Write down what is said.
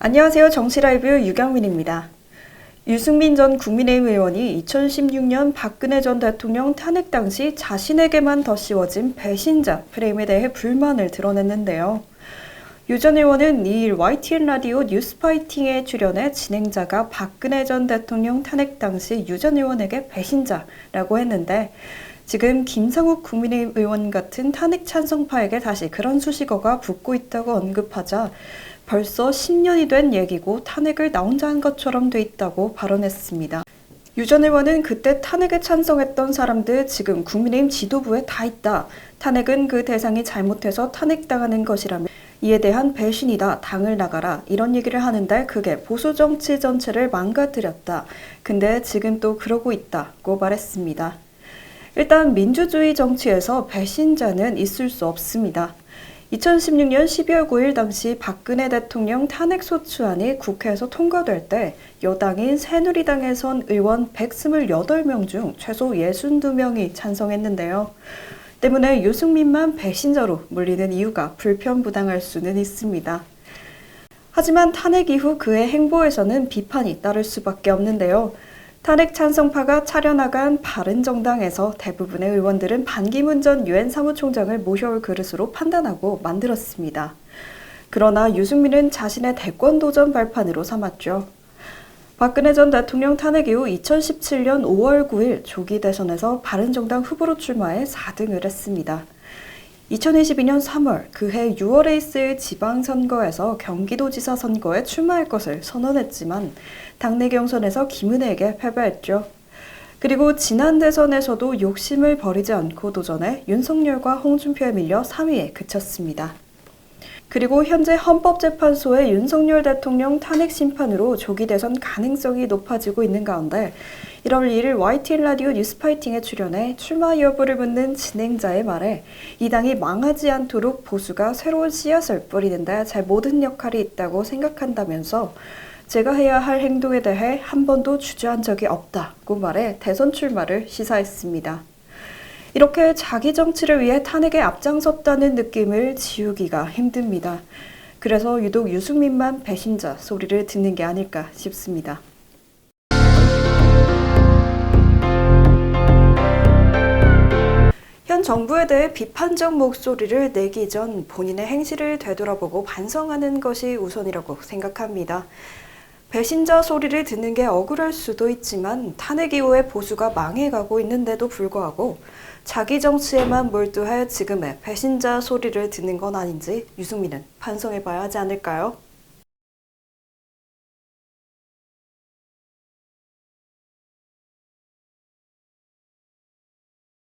안녕하세요. 정치라이브 유경민입니다. 유승민 전 국민의힘 의원이 2016년 박근혜 전 대통령 탄핵 당시 자신에게만 더 씌워진 배신자 프레임에 대해 불만을 드러냈는데요. 유 전 의원은 2일 YTN 라디오 뉴스파이팅에 출연해 진행자가 박근혜 전 대통령 탄핵 당시 유 전 의원에게 배신자라고 했는데 지금 김상욱 국민의힘 의원 같은 탄핵 찬성파에게 다시 그런 수식어가 붙고 있다고 언급하자 벌써 10년이 된 얘기고 탄핵을 나 혼자 한 것처럼 돼 있다고 발언했습니다. 유 전 의원은 그때 탄핵에 찬성했던 사람들 지금 국민의힘 지도부에 다 있다. 탄핵은 그 대상이 잘못해서 탄핵당하는 것이라면 이에 대한 배신이다. 당을 나가라. 이런 얘기를 하는데 그게 보수 정치 전체를 망가뜨렸다. 근데 지금 또 그러고 있다고 말했습니다. 일단 민주주의 정치에서 배신자는 있을 수 없습니다. 2016년 12월 9일 당시 박근혜 대통령 탄핵소추안이 국회에서 통과될 때 여당인 새누리당에선 의원 128명 중 최소 62명이 찬성했는데요. 때문에 유승민만 배신자로 물리는 이유가 불편부당할 수는 있습니다. 하지만 탄핵 이후 그의 행보에서는 비판이 따를 수밖에 없는데요. 탄핵 찬성파가 차려나간 바른정당에서 대부분의 의원들은 반기문 전 유엔 사무총장을 모셔올 그릇으로 판단하고 만들었습니다. 그러나 유승민은 자신의 대권 도전 발판으로 삼았죠. 박근혜 전 대통령 탄핵 이후 2017년 5월 9일 조기 대선에서 바른정당 후보로 출마해 4등을 했습니다. 2022년 3월 그해 6월에 있을 지방선거에서 경기도지사 선거에 출마할 것을 선언했지만 당내 경선에서 김은혜에게 패배했죠. 그리고 지난 대선에서도 욕심을 버리지 않고 도전해 윤석열과 홍준표에 밀려 3위에 그쳤습니다. 그리고 현재 헌법재판소의 윤석열 대통령 탄핵 심판으로 조기 대선 가능성이 높아지고 있는 가운데 1월 1일 YTN 라디오 뉴스파이팅에 출연해 출마 여부를 묻는 진행자의 말에 이 당이 망하지 않도록 보수가 새로운 씨앗을 뿌리는데 잘 모든 역할이 있다고 생각한다면서 제가 해야 할 행동에 대해 한 번도 주저한 적이 없다고 말해 대선 출마를 시사했습니다. 이렇게 자기 정치를 위해 탄핵에 앞장섰다는 느낌을 지우기가 힘듭니다. 그래서 유독 유승민만 배신자 소리를 듣는 게 아닐까 싶습니다. 현 정부에 대해 비판적 목소리를 내기 전 본인의 행실을 되돌아보고 반성하는 것이 우선이라고 생각합니다. 배신자 소리를 듣는 게 억울할 수도 있지만 탄핵 이후에 보수가 망해가고 있는데도 불구하고 자기 정치에만 몰두해 지금의 배신자 소리를 듣는 건 아닌지 유승민은 반성해봐야 하지 않을까요?